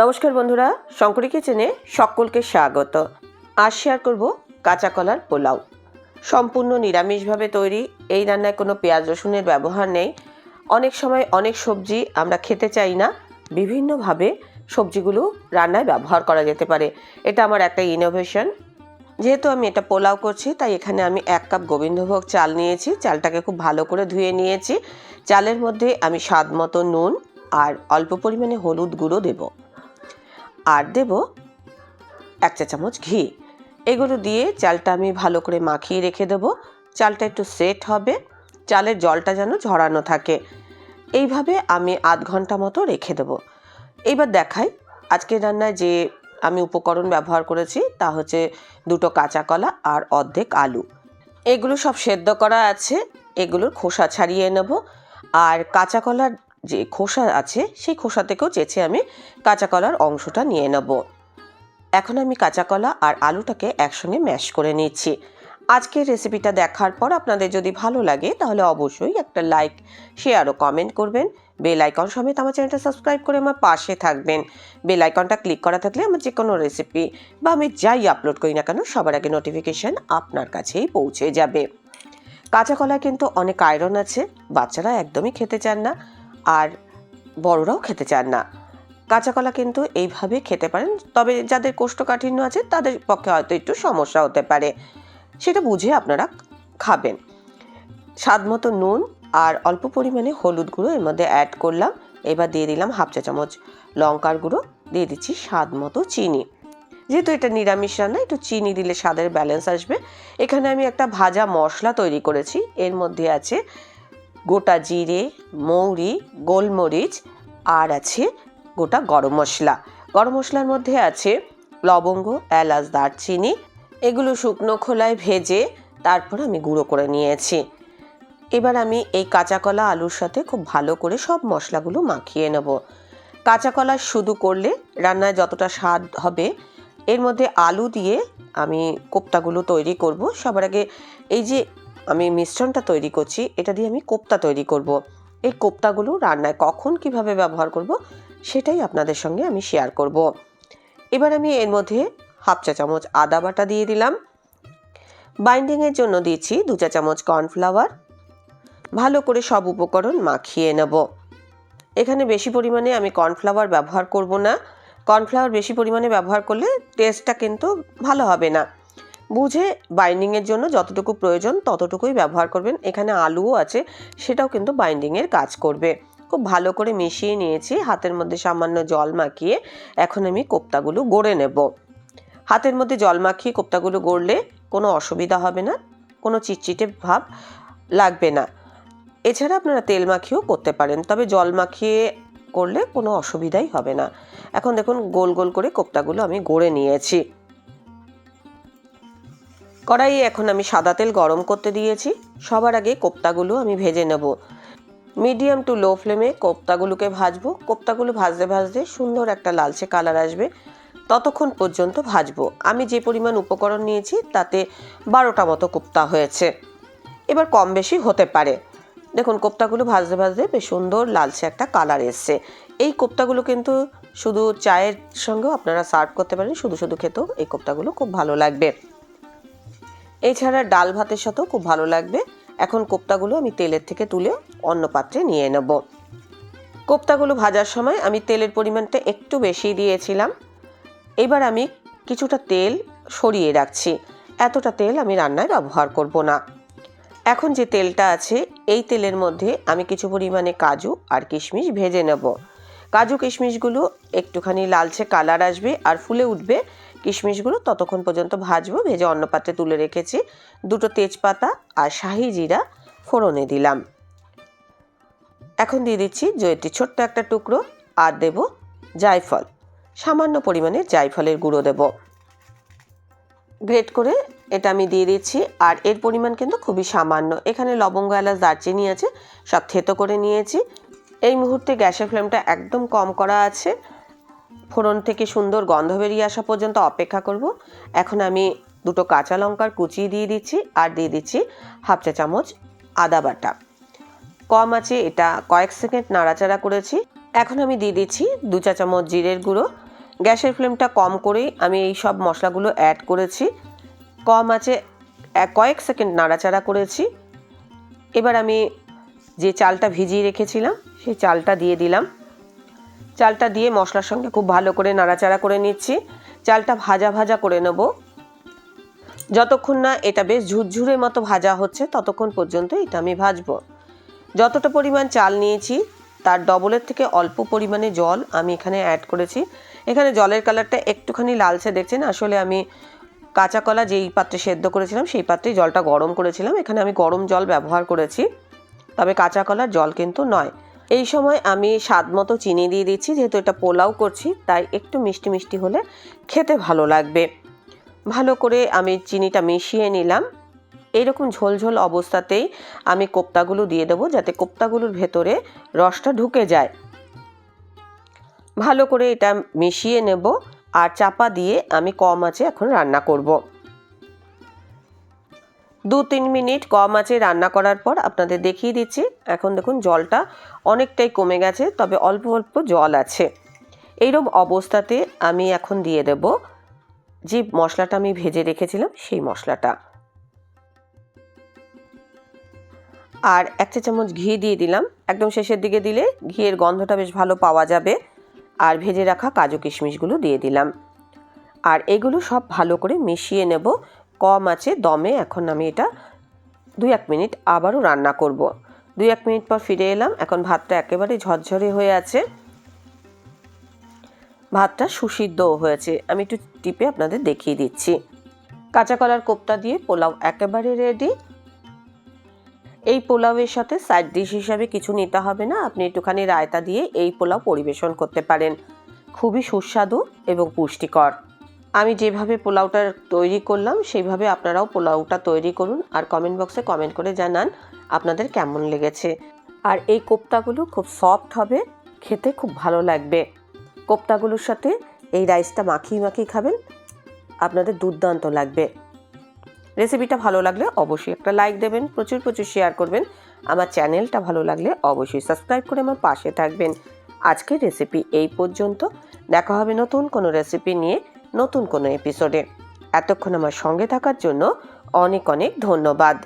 নমস্কার বন্ধুরা, শঙ্করী কিচেনে সকলকে স্বাগত। আজ শেয়ার করব কাঁচা কলার পোলাও। সম্পূর্ণ নিরামিষভাবে তৈরি, এই রান্নায় কোনো পেঁয়াজ রসুনের ব্যবহার নেই। অনেক সময় অনেক সবজি আমরা খেতে চাই না, বিভিন্নভাবে সবজিগুলো রান্নায় ব্যবহার করা যেতে পারে। এটা আমার একটা ইনোভেশন যেহেতু আমি এটা পোলাও করছি, তাই এখানে আমি এক কাপ গোবিন্দভোগ চাল নিয়েছি। চালটাকে খুব ভালো করে ধুয়ে নিয়েছি। চালের মধ্যে আমি স্বাদ মতো নুন আর অল্প পরিমাণে হলুদ গুঁড়ো দেবো। আর দেব এক চা চামচ ঘি। এগুলো দিয়ে চালটা আমি ভালো করে মাখিয়ে রেখে দেবো। চালটা একটু সেট হবে। চালের জলটা যেন ঝরানো থাকে। এইভাবে আমি আধ ঘণ্টা মতো রেখে দেবো। এইবার দেখাই। আজকের রান্নায় যে আমি উপকরণ ব্যবহার করেছি তা হচ্ছে দুটো কাঁচা কলা আর অর্ধেক আলু। এগুলো সব সেদ্ধ করা আছে। এগুলোর খোসা ছাড়িয়ে নেব। আর কাঁচা কলার যে খোসা আছে, সেই খোসা থেকেও চেঁচে আমি কাঁচা কলার অংশটা নিয়ে নেব। এখন আমি কাঁচা কলা আর আলুটাকে একসঙ্গে ম্যাশ করে নিচ্ছি। আজকের রেসিপিটা দেখার পর আপনাদের যদি ভালো লাগে, তাহলে অবশ্যই একটা লাইক, শেয়ার ও কমেন্ট করবেন। বেল আইকন সমেত আমার চ্যানেলটা সাবস্ক্রাইব করে আমার পাশে থাকবেন। বেল আইকনটা ক্লিক করা থাকলে আমার যে কোনো রেসিপি বা আমি যাই আপলোড করি না কেন, সবার আগে নোটিফিকেশান আপনার কাছেই পৌঁছে যাবে। কাঁচা কলায় কিন্তু অনেক আয়রন আছে, বাচ্চারা একদমই খেতে চান না। আর বড়রাও খেতে চান না। কাঁচা কলা কিন্তু এইভাবে খেতে পারেন, তবে যাদের কোষ্ঠকাঠিন্য আছে তাদের পক্ষে হয়তো একটু সমস্যা হতে পারে। সেটা বুঝে আপনারা খাবেন। স্বাদ মতো নুন আর অল্প পরিমাণে হলুদ গুঁড়ো এর মধ্যে অ্যাড করলাম। এবার দিয়ে দিলাম হাফ চা চামচ লঙ্কার গুঁড়ো, দিয়ে দিচ্ছি স্বাদ মতো চিনি। যেহেতু এটা নিরামিষ রান্না, একটু চিনি দিলে স্বাদের ব্যালেন্স আসবে। এখানে আমি একটা ভাজা মশলা তৈরি করেছি। এর মধ্যে আছে গোটা জিরে, মৌরি, গোলমরিচ আর আছে গোটা গরম মশলা। গরম মশলার মধ্যে আছে লবঙ্গ, এলাচ, দারচিনি, এগুলো শুকনো খোলায় ভেজে তারপর আমি গুঁড়ো করে নিয়েছি। এবার আমি এই কাঁচা কলা আলুর সাথে খুব ভালো করে সব মশলাগুলো মাখিয়ে নেব। কাঁচা কলা শুধু করলে রান্নায় যতটা স্বাদ হবে, এর মধ্যে আলু দিয়ে আমি কোপ্তাগুলো তৈরি করব। সবার আগে এই যে আমি মিশ্রণটা তৈরি করছি, এটা দিয়ে আমি কোপ্তা তৈরি করব। এই কোপ্তাগুলো রান্নায় কখন কীভাবে ব্যবহার করব, সেটাই আপনাদের সঙ্গে আমি শেয়ার করব। এবার আমি এর মধ্যে হাফ চা চামচ আদা বাটা দিয়ে দিলাম। বাইন্ডিংয়ের জন্য দিয়েছি দু চা চামচ কর্নফ্লাওয়ার ভালো করে সব উপকরণ মাখিয়ে নেব। এখানে বেশি পরিমাণে আমি কর্নফ্লাওয়ার ব্যবহার করব না। কর্নফ্লাওয়ার বেশি পরিমাণে ব্যবহার করলে টেস্টটা কিন্তু ভালো হবে না। বুঝে বাইন্ডিংয়ের জন্য যতটুকু প্রয়োজন ততটুকুই ব্যবহার করবেন। এখানে আলুও আছে, সেটাও কিন্তু বাইন্ডিংয়ের কাজ করবে। খুব ভালো করে মিশিয়ে নিয়েছি, হাতের মধ্যে সামান্য জল মাখিয়ে এখন আমি কোপ্তাগুলো গড়ে নেব। হাতের মধ্যে জল মাখিয়ে কোপ্তাগুলো গড়লে কোনো অসুবিধা হবে না, কোনো চিটচিটে ভাব লাগবে না। এছাড়া আপনারা তেল মাখিয়েও করতে পারেন, তবে জল মাখিয়ে করলে কোনো অসুবিধাই হবে না। এখন দেখুন, গোল গোল করে কোপ্তাগুলো আমি গড়ে নিয়েছি। কড়াইয়ে এখন আমি সাদা তেল গরম করতে দিয়েছি। সবার আগে কোপ্তাগুলো আমি ভেজে নেব। মিডিয়াম টু লো ফ্লেমে কোপ্তাগুলোকে ভাজবো। কোপ্তাগুলো ভাজতে ভাজতে সুন্দর একটা লালচে কালার আসবে। ততক্ষণ পর্যন্ত ভাজবো। আমি যে পরিমাণ উপকরণ নিয়েছি, তাতে বারোটা মতো কোপ্তা হয়েছে। এবার কম বেশি হতে পারে। দেখুন, কোপ্তাগুলো ভাজতে ভাজতে বেশ সুন্দর লালচে একটা কালার এসছে। এই কোপ্তাগুলো কিন্তু শুধু চায়ের সঙ্গেও আপনারা সার্ভ করতে পারেন। শুধু শুধু খেতেও এই কোপ্তাগুলো খুব ভালো লাগবে। এছাড়া ডাল ভাতের সাথেও খুব ভালো লাগবে। এখন কোপ্তাগুলো আমি তেলের থেকে তুলে অন্য পাত্রে নিয়ে নেব। কোপ্তাগুলো ভাজার সময় আমি তেলের পরিমাণটা একটু বেশি দিয়েছিলাম। এবার আমি কিছুটা তেল সরিয়ে রাখছি। এতটা তেল আমি রান্নায় ব্যবহার করব না। এখন যে তেলটা আছে, এই তেলের মধ্যে আমি কিছু পরিমাণে কাজু আর কিশমিশ ভেজে নেব। কাজু কিশমিশগুলো একটুখানি লালচে কালার আসবে আর ফুলে উঠবে। কিশমিশগুলো ততক্ষণ পর্যন্ত ভাজবো, ভেজে অন্য পাত্রে তুলে রেখেছি। দুটো তেজপাতা আর শাহি জিরা ফোড়নে দিলাম। এখন দিয়ে দিচ্ছি জয়টি ছোট্ট একটা টুকরো আর দেব জায়ফল। সামান্য পরিমাণে জায়ফলের গুঁড়ো দেব। গ্রেট করে এটা আমি দিয়ে দিচ্ছি আর এর পরিমাণ কিন্তু খুবই সামান্য। এখানে লবঙ্গ, এলাচ, দারচিনি আছে, সব থেতো করে নিয়েছি। এই মুহূর্তে গ্যাসের ফ্লেমটা একদম কম করা আছে। ফোড়ন থেকে সুন্দর গন্ধ বেরিয়ে আসা পর্যন্ত অপেক্ষা করব। এখন আমি দুটো কাঁচা লঙ্কার কুচি দিয়ে দিচ্ছি আর দিয়ে দিচ্ছি হাফ চা চামচ আদা বাটা। কম আছে এটা কয়েক সেকেন্ড নাড়াচাড়া করেছি। এখন আমি দিয়ে দিচ্ছি দু চা চামচ জিরের গুঁড়ো। গ্যাসের ফ্লেমটা কম করেই আমি এই সব মশলাগুলো অ্যাড করেছি। কম আছে কয়েক সেকেন্ড নাড়াচাড়া করেছি। এবার আমি যে চালটা ভিজিয়ে রেখেছিলাম, সেই চালটা দিয়ে দিলাম। চালটা দিয়ে মশলার সঙ্গে খুব ভালো করে নাড়াচাড়া করে নিচ্ছি। চালটা ভাজা ভাজা করে নেব। যতক্ষণ না এটা বেশ ঝুরঝুরের মতো ভাজা হচ্ছে, ততক্ষণ পর্যন্ত এটা আমি ভাজবো। যতটা পরিমাণ চাল নিয়েছি, তার ডবলের থেকে অল্প পরিমাণে জল আমি এখানে অ্যাড করেছি। এখানে জলের কালারটা একটুখানি লালচে দেখছেন, আসলে আমি কাঁচা কলা যেই পাত্রে সেদ্ধ করেছিলাম, সেই পাত্রে জলটা গরম করেছিলাম। এখানে আমি গরম জল ব্যবহার করেছি, তবে কাঁচা কলার জল কিন্তু নয়। এই সময় আমি স্বাদ মতো চিনি দিয়ে দিচ্ছি, যেহেতু এটা পোলাও করছি, তাই একটু মিষ্টি মিষ্টি হলে খেতে ভালো লাগবে। ভালো করে আমি চিনিটা মিশিয়ে নিলাম। এইরকম ঝোলঝোল অবস্থাতেই আমি কোপ্তাগুলো দিয়ে দেবো, যাতে কোপ্তাগুলোর ভেতরে রসটা ঢুকে যায়। ভালো করে এটা মিশিয়ে নেব, আর চাপা দিয়ে আমি কম আছে এখন রান্না করব। দু তিন মিনিট কম আছে রান্না করার পর আপনাদের দেখিয়ে দিচ্ছি। এখন দেখুন জলটা অনেকটাই কমে গেছে, তবে অল্প অল্প জল আছে। এইরকম অবস্থাতে আমি এখন দিয়ে দেব যে মশলাটা আমি ভেজে রেখেছিলাম, সেই মশলাটা। আর এক চা চামচ ঘি দিয়ে দিলাম। একদম শেষের দিকে দিলে ঘিয়ের গন্ধটা বেশ ভালো পাওয়া যাবে। আর ভেজে রাখা কাজু কিশমিশগুলো দিয়ে দিলাম। আর এগুলো সব ভালো করে মিশিয়ে নেব। কম আছে, দমে এখন আমি এটা দুই এক মিনিট আবারও রান্না করব। দুই এক মিনিট পর ফিরে এলাম, এখন ভাতটা একেবারে ঝরঝরে হয়ে আছে। ভাতটা সুসিদ্ধও হয়েছে, আমি একটু টিপে আপনাদের দেখিয়ে দিচ্ছি। কাঁচা কলার কোপ্তা দিয়ে পোলাও একেবারে রেডি এই পোলাওয়ের সাথে সাইড ডিশ হিসাবে কিছু নিতে হবে না, আপনি একটুখানি রায়তা দিয়ে এই পোলাও পরিবেশন করতে পারেন। খুবই সুস্বাদু এবং পুষ্টিকর। আমি যেভাবে পোলাওটা তৈরি করলাম, সেইভাবে আপনারাও পোলাওটা তৈরি করুন আর কমেন্ট বক্সে কমেন্ট করে জানান আপনাদের কেমন লেগেছে। আর এই কোপ্তাগুলো খুব সফট হবে, খেতে খুব ভালো লাগবে। কোপ্তাগুলোর সাথে এই রাইসটা মাখিয়ে মাখিয়ে খাবেন, আপনাদের দুর্দান্ত লাগবে। রেসিপিটা ভালো লাগলে অবশ্যই একটা লাইক দেবেন, প্রচুর প্রচুর শেয়ার করবেন। আমার চ্যানেলটা ভালো লাগলে অবশ্যই সাবস্ক্রাইব করে আমার পাশে থাকবেন। আজকের রেসিপি এই পর্যন্ত। দেখা হবে নতুন কোনো রেসিপি নিয়ে। নতুন কোনো এপিসোডে। এতক্ষণ আমার সঙ্গে থাকার জন্য অনেক অনেক ধন্যবাদ।